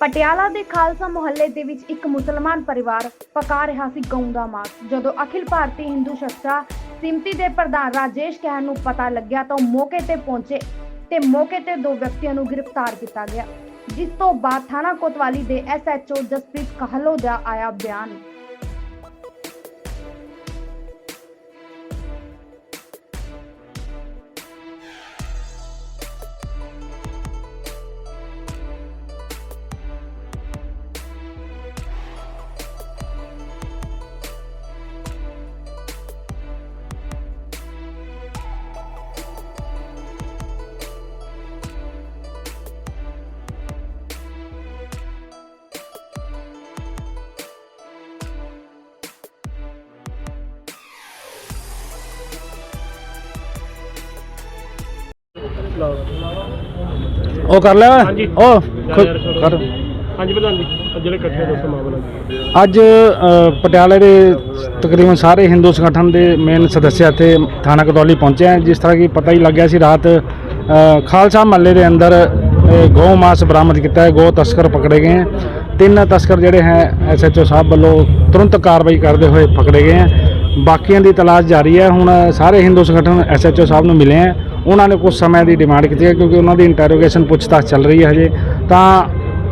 ਪਟਿਆਲਾ ਦੇ ਖਾਲਸਾ ਮੁਹੱਲੇ ਦੇ ਵਿੱਚ ਇੱਕ ਮੁਸਲਮਾਨ ਪਰਿਵਾਰ ਪਕਾ ਰਿਹਾ ਸੀ ਗਊ ਦਾ ਮਾਸ। ਜਦੋਂ ਅਖਿਲ ਭਾਰਤੀ ਹਿੰਦੂ ਸ਼ਸਤਰਾ ਸਿਮਤੀ ਦੇ ਪ੍ਰਧਾਨ ਰਾਜੇਸ਼ ਕਹਿਣ ਨੂੰ ਪਤਾ ਲੱਗਿਆ ਤਾਂ ਉਹ ਮੌਕੇ ਤੇ ਪਹੁੰਚੇ ਤੇ ਮੌਕੇ ਤੇ ਦੋ ਵਿਅਕਤੀਆਂ ਨੂੰ ਗ੍ਰਿਫਤਾਰ ਕੀਤਾ ਗਿਆ, ਜਿਸ ਤੋਂ ਬਾਅਦ ਥਾਣਾ ਕੋਤਵਾਲੀ ਦੇ ਐਸਐਚਓ ਜਸਪ੍ਰੀਤ ਕਾਹਲੋ ਦਾ ਆਇਆ ਬਿਆਨ। ਉਹ ਕਰ ਲਿਆ ਹਾਂਜੀ। ਉਹ ਕਰੋ। ਹਾਂਜੀ ਪ੍ਰਧਾਨ ਜੀ ਅੱਜ ਜਿਹੜੇ ਇਕੱਠੇ ਦੱਸੋ ਮਾਮਲਾ ਜੀ। ਅੱਜ ਅ, ਪਟਿਆਲੇ ਦੇ ਤਕਰੀਬਨ ਸਾਰੇ ਹਿੰਦੂ ਸੰਗਠਨ ਦੇ ਮੇਨ ਸਦੱਸਿਆ ਇੱਥੇ ਥਾਣਾ ਕਤੌਲੀ ਪਹੁੰਚੇ ਹੈ ਜਿਸ ਤਰ੍ਹਾਂ ਕਿ ਪਤਾ ਹੀ ਲੱਗਿਆ ਸੀ ਰਾਤ ਅ, ਖਾਲਸਾ ਮਹੱਲੇ ਦੇ ਅੰਦਰ ਅ, ਗਊ ਮਾਸ ਬਰਾਮਦ ਕੀਤਾ ਹੈ ਗਊ ਤਸਕਰ ਪਕੜੇ ਗਏ ਹੈ ਤਿੰਨ ਤਸਕਰ ਜਿਹੜੇ ਹੈ ਐਸਐਚਓ ਸਾਹਿਬ ਵੱਲੋਂ ਤੁਰੰਤ ਕਾਰਵਾਈ ਕਰਦੇ ਹੋਏ ਪਕੜੇ ਗਏ ਹੈ ਬਾਕੀਆਂ ਦੀ ਤਲਾਸ਼ ਜਾਰੀ ਹੈ। ਹੁਣ ਸਾਰੇ ਹਿੰਦੂ ਸੰਗਠਨ ਐਸਐਚਓ ਸਾਹਿਬ ਨੂੰ ਮਿਲੇ ਹੈ ਉਹਨਾਂ ਨੇ ਕੁਝ ਸਮੇਂ ਦੀ ਡਿਮਾਂਡ ਕੀਤੀ ਹੈ ਕਿਉਂਕਿ ਉਹਨਾਂ ਦੀ ਇੰਟਰੋਗੇਸ਼ਨ ਪੁੱਛਤਾਛ ਚੱਲ ਰਹੀ ਹੈ ਹਜੇ। ਤਾਂ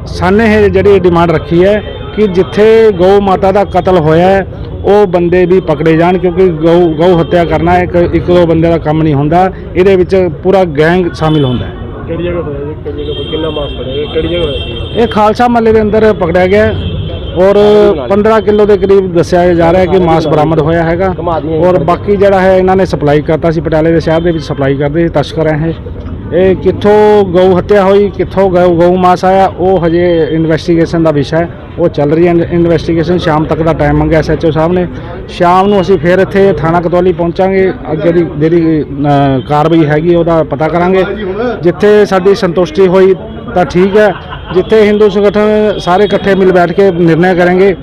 ਸਾਨੇ ਇਹ ਜਿਹੜੀ ਡਿਮਾਂਡ ਰੱਖੀ ਹੈ ਕਿ ਜਿੱਥੇ ਗਊ ਮਾਤਾ ਦਾ ਕਤਲ ਹੋਇਆ ਹੈ ਉਹ ਬੰਦੇ ਵੀ ਪਕੜੇ ਜਾਣ ਕਿਉਂਕਿ ਗਊ ਗਊ ਹੱਤਿਆ ਕਰਨਾ ਇੱਕ ਇੱਕ ਦੋ ਬੰਦੇ ਦਾ ਕੰਮ ਨਹੀਂ ਹੁੰਦਾ। ਇਹਦੇ ਵਿੱਚ ਪੂਰਾ ਗੈਂਗ ਸ਼ਾਮਿਲ ਹੁੰਦਾ ਹੈ। ਕਿਹੜੀ ਜਗ੍ਹਾ ਹੋਇਆ ਜੀ? ਕਿਹੜੀ ਜਗ੍ਹਾ? ਕਿੰਨਾ ਮਾਸ ਪੜਿਆ? ਕਿਹੜੀ ਜਗ੍ਹਾ ਹੋਇਆ ਇਹ ਖਾਲਸਾ ਮਹੱਲੇ ਦੇ ਅੰਦਰ ਪਕੜਿਆ ਗਿਆ ਔਰ 15 ਕਿਲੋ ਦੇ ਕਰੀਬ ਦੱਸਿਆ ਜਾ ਰਿਹਾ ਹੈ ਕਿ ਮਾਸ ਬਰਾਮਦ ਹੋਇਆ ਹੈਗਾ। ਔਰ ਬਾਕੀ ਜਿਹੜਾ ਹੈ ਇਹਨਾਂ ਨੇ ਸਪਲਾਈ ਕਰਤਾ ਸੀ ਪਟਿਆਲੇ ਦੇ ਸ਼ਹਿਰ ਦੇ ਵਿੱਚ ਸਪਲਾਈ ਕਰਦੇ ਸੀ ਤਸਕਰ ਹੈ ਇਹ। ਕਿੱਥੋਂ ਗਊ ਹੱਤਿਆ ਹੋਈ ਕਿੱਥੋਂ ਗਊ ਗਊ ਮਾਸ ਆਇਆ ਉਹ ਹਜੇ ਇਨਵੈਸਟੀਗੇਸ਼ਨ ਦਾ ਵਿਸ਼ਾ ਹੈ। ਉਹ ਚੱਲ ਰਹੀ ਹੈ ਇਨਵੈਸਟੀਗੇਸ਼ਨ ਸ਼ਾਮ ਤੱਕ ਦਾ ਟਾਈਮ ਮੰਗਿਆ ਐਸਐਚਓ ਸਾਹਿਬ ਨੇ। ਸ਼ਾਮ ਨੂੰ ਅਸੀਂ ਫਿਰ ਇੱਥੇ ਥਾਣਾ ਕਤੌਲੀ ਪਹੁੰਚਾਂਗੇ ਅੱਗੇ ਦੀ ਜਿਹੜੀ ਕਾਰਵਾਈ ਹੈਗੀ ਉਹਦਾ ਪਤਾ ਕਰਾਂਗੇ। ਜਿੱਥੇ ਸਾਡੀ ਸੰਤੁਸ਼ਟੀ ਹੋਈ ਤਾਂ ਠੀਕ ਹੈ। ਜਿੱਥੇ ਹਿੰਦੂ ਸੰਗਠਨ ਸਾਰੇ ਇਕੱਠੇ ਮਿਲ ਬੈਠ ਕੇ ਨਿਰਣੈ ਕਰਾਂਗੇ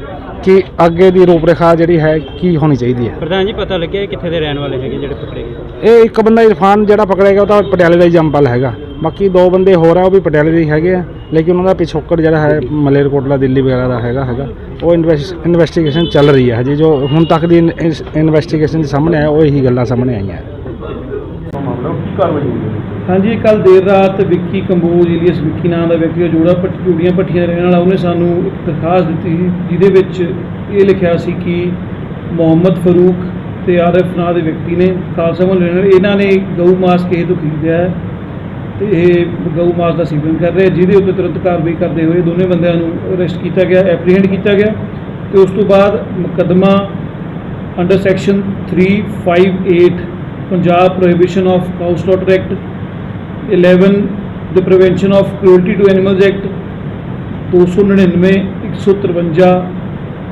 ਕਿ ਅੱਗੇ ਦੀ ਰੂਪਰੇਖਾ ਜਿਹੜੀ ਹੈ ਕੀ ਹੋਣੀ ਚਾਹੀਦੀ ਹੈ। ਪ੍ਰਧਾਨ ਜੀ ਪਤਾ ਲੱਗਿਆ ਇਹ ਕਿੱਥੇ ਦੇ ਰਹਿਣ ਵਾਲੇ ਹੈਗੇ ਜਿਹੜੇ ਪਕੜੇ ਗਏ? ਇਹ ਇੱਕ ਬੰਦਾ ਇਰਫਾਨ ਜਿਹੜਾ ਪਕੜਿਆ ਗਿਆ ਉਹ ਤਾਂ ਪਟਿਆਲੇ ਦਾ ਹੀ ਜੰਪਲ ਹੈਗਾ। ਬਾਕੀ ਦੋ ਬੰਦੇ ਹੋਰ ਆ ਉਹ ਵੀ ਪਟਿਆਲੇ ਦੇ ਹੀ ਹੈਗੇ ਆ। ਲੇਕਿਨ ਉਹਨਾਂ ਦਾ ਪਿਛੋਕੜ ਜਿਹੜਾ ਹੈ ਮਲੇਰਕੋਟਲਾ ਦਿੱਲੀ ਵਗੈਰਾ ਦਾ ਹੈਗਾ ਹੈਗਾ। ਉਹ ਇਨਵੈਸਟੀਗੇਸ਼ਨ ਚੱਲ ਰਹੀ ਹੈ ਹਜੇ ਜੋ ਹੁਣ ਤੱਕ ਦੀ ਇਨਵੈਸਟੀਗੇਸ਼ਨ ਦੇ ਸਾਹਮਣੇ ਆਇਆ ਉਹ ਇਹੀ ਗੱਲਾਂ ਸਾਹਮਣੇ ਆਈਆਂ। ਹਾਂਜੀ ਕੱਲ ਦੇਰ ਰਾਤ ਵਿੱਕੀ ਕੰਬੋਜ ਇਲੀਅਸ ਵਿੱਕੀ ਨਾਮ ਦਾ ਵਿਅਕਤੀ ਜੋੜਾ ਪੱਟ ਜੋੜੀਆਂ ਪੱਠੀਆਂ ਰਹਿਣ ਵਾਲਾ ਉਹਨੇ ਸਾਨੂੰ ਇੱਕ ਦਰਖਾਸਤ ਦਿੱਤੀ ਸੀ ਜਿਹਦੇ ਵਿੱਚ ਇਹ ਲਿਖਿਆ ਸੀ ਕਿ ਮੁਹੰਮਦ ਫਰੂਕ ਤੇ ਆਰਿਫ ਨਾਂ ਦੇ ਵਿਅਕਤੀ ਨੇ ਖਾਲਸਾ ਮਹੱਲੇ ਰਹਿਣ ਵਾਲੇ, ਇਹਨਾਂ ਨੇ ਗਊ ਮਾਸ ਕਿਸੇ ਤੋਂ ਖਰੀਦਿਆ ਹੈ ਤੇ ਇਹ ਗਊ ਮਾਸ ਦਾ ਸੇਵਨ ਕਰ ਰਹੇ ਜਿਹਦੇ ਉੱਤੇ ਤੁਰੰਤ ਕਾਰਵਾਈ ਕਰਦੇ ਹੋਏ ਦੋਨੇ ਬੰਦਿਆਂ ਨੂੰ ਅਰੈਸਟ ਕੀਤਾ ਗਿਆ ਐਪਰੀਹੈਂਡ ਕੀਤਾ ਗਿਆ ਤੇ ਉਸ ਤੋਂ ਬਾਅਦ ਮੁਕੱਦਮਾ under section 358 Punjab prohibition of cow slaughter act 11 the prevention of cruelty to animals act 299 153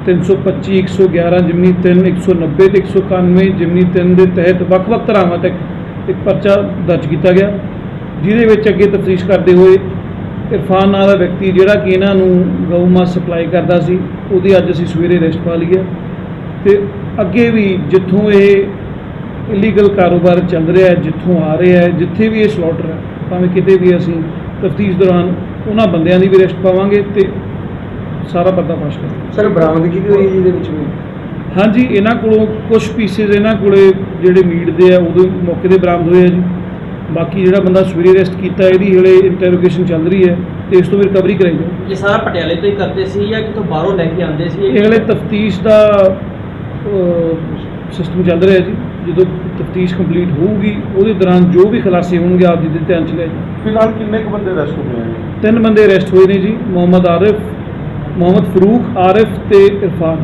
325 111 ਜਿਮਨੀ 3 190 ਤੇ 191 ਜਿਮਨੀ 3 ਦੇ ਤਹਿਤ ਵੱਖ-ਵੱਖ ਧਾਰਾਵਾਂ ਤੱਕ ਇੱਕ ਪਰਚਾ ਦਰਜ ਕੀਤਾ ਗਿਆ ਜਿਹਦੇ ਵਿੱਚ ਅੱਗੇ ਤਫਤੀਸ਼ ਕਰਦੇ ਹੋਏ ਇਰਫਾਨ ਨਾਂ ਦਾ ਵਿਅਕਤੀ ਜਿਹੜਾ ਕਿ ਇਹਨਾਂ ਨੂੰ ਗਊ ਮਾਸ ਸਪਲਾਈ ਕਰਦਾ ਸੀ ਉਹਦੀ ਅੱਜ ਅਸੀਂ ਸਵੇਰੇ ਅਰੈਸਟ ਪਾ ਲਈ ਹੈ ਤੇ ਅੱਗੇ ਵੀ ਜਿੱਥੋਂ ਇਹ ਇਲੀਗਲ ਕਾਰੋਬਾਰ ਚੱਲ ਰਿਹਾ ਹੈ ਜਿੱਥੋਂ ਆ ਰਿਹਾ ਹੈ ਜਿੱਥੇ ਵੀ ਇਹ ਸਲੌਟਰ ਹੈ ਭਾਵੇਂ ਕਿਤੇ ਵੀ ਅਸੀਂ ਤਫਤੀਸ਼ ਦੌਰਾਨ ਉਹਨਾਂ ਬੰਦਿਆਂ ਦੀ ਵੀ ਅਰੈਸਟ ਪਾਵਾਂਗੇ ਤੇ ਸਾਰਾ ਪਰਦਾਫਾਸ਼ ਕਰਾਂਗੇ। ਸਰ ਬਰਾਮਦਗੀ ਵੀ ਹੋਈ ਜਿਹਦੇ ਵਿੱਚ ਵੀ? ਹਾਂਜੀ ਇਹਨਾਂ ਕੋਲੋਂ ਕੁਝ ਪੀਸਿਸ ਇਹਨਾਂ ਕੋਲੇ ਜਿਹੜੇ ਮੀਟ ਦੇ ਆ ਉਦੋਂ ਮੌਕੇ ਤੇ ਬਰਾਮਦ ਹੋਏ ਆ ਜੀ। ਬਾਕੀ ਜਿਹੜਾ ਬੰਦਾ ਸਵੇਰੇ ਅਰੈਸਟ ਕੀਤਾ ਇਹਦੀ ਹਲੇ ਇੰਟਰੋਗੇਸ਼ਨ ਚੱਲ ਰਹੀ ਹੈ ਤੇ ਇਸ ਤੋਂ ਵੀ ਰਿਕਵਰੀ ਕਰਾਈ ਜਾਊ। ਇਹ ਸਾਰਾ ਪਟਿਆਲੇ ਤੋਂ ਹੀ ਕਰਦੇ ਸੀ ਜਾਂ ਕਿਤੋਂ ਬਾਹਰੋਂ ਲੈ ਕੇ ਆਉਂਦੇ ਸੀ? ਇਹ ਹਲੇ ਤਫਤੀਸ਼ ਦਾ ਸਿਸਟਮ ਚੱਲ ਰਿਹਾ ਜੀ। ਜਦੋਂ ਤਫਤੀਸ਼ ਕੰਪਲੀਟ ਹੋਊਗੀ ਉਹਦੇ ਦੌਰਾਨ ਜੋ ਵੀ ਖੁਲਾਸੇ ਹੋਣਗੇ ਆਪ ਜੀ ਦੇ ਧਿਆਨ ਚ ਲੈ ਜੀ ਫਿਲਹਾਲ ਕਿੰਨੇ ਕੁ ਬੰਦੇ ਅਰੈਸਟ ਹੋ ਗਏ ਤਿੰਨ ਬੰਦੇ ਅਰੈਸਟ ਹੋਏ ਨੇ ਜੀ ਮੁਹੰਮਦ ਆਰਿਫ ਮੁਹੰਮਦ ਫਰੂਕ ਆਰਿਫ ਤੇ ਇਰਫਾਨ।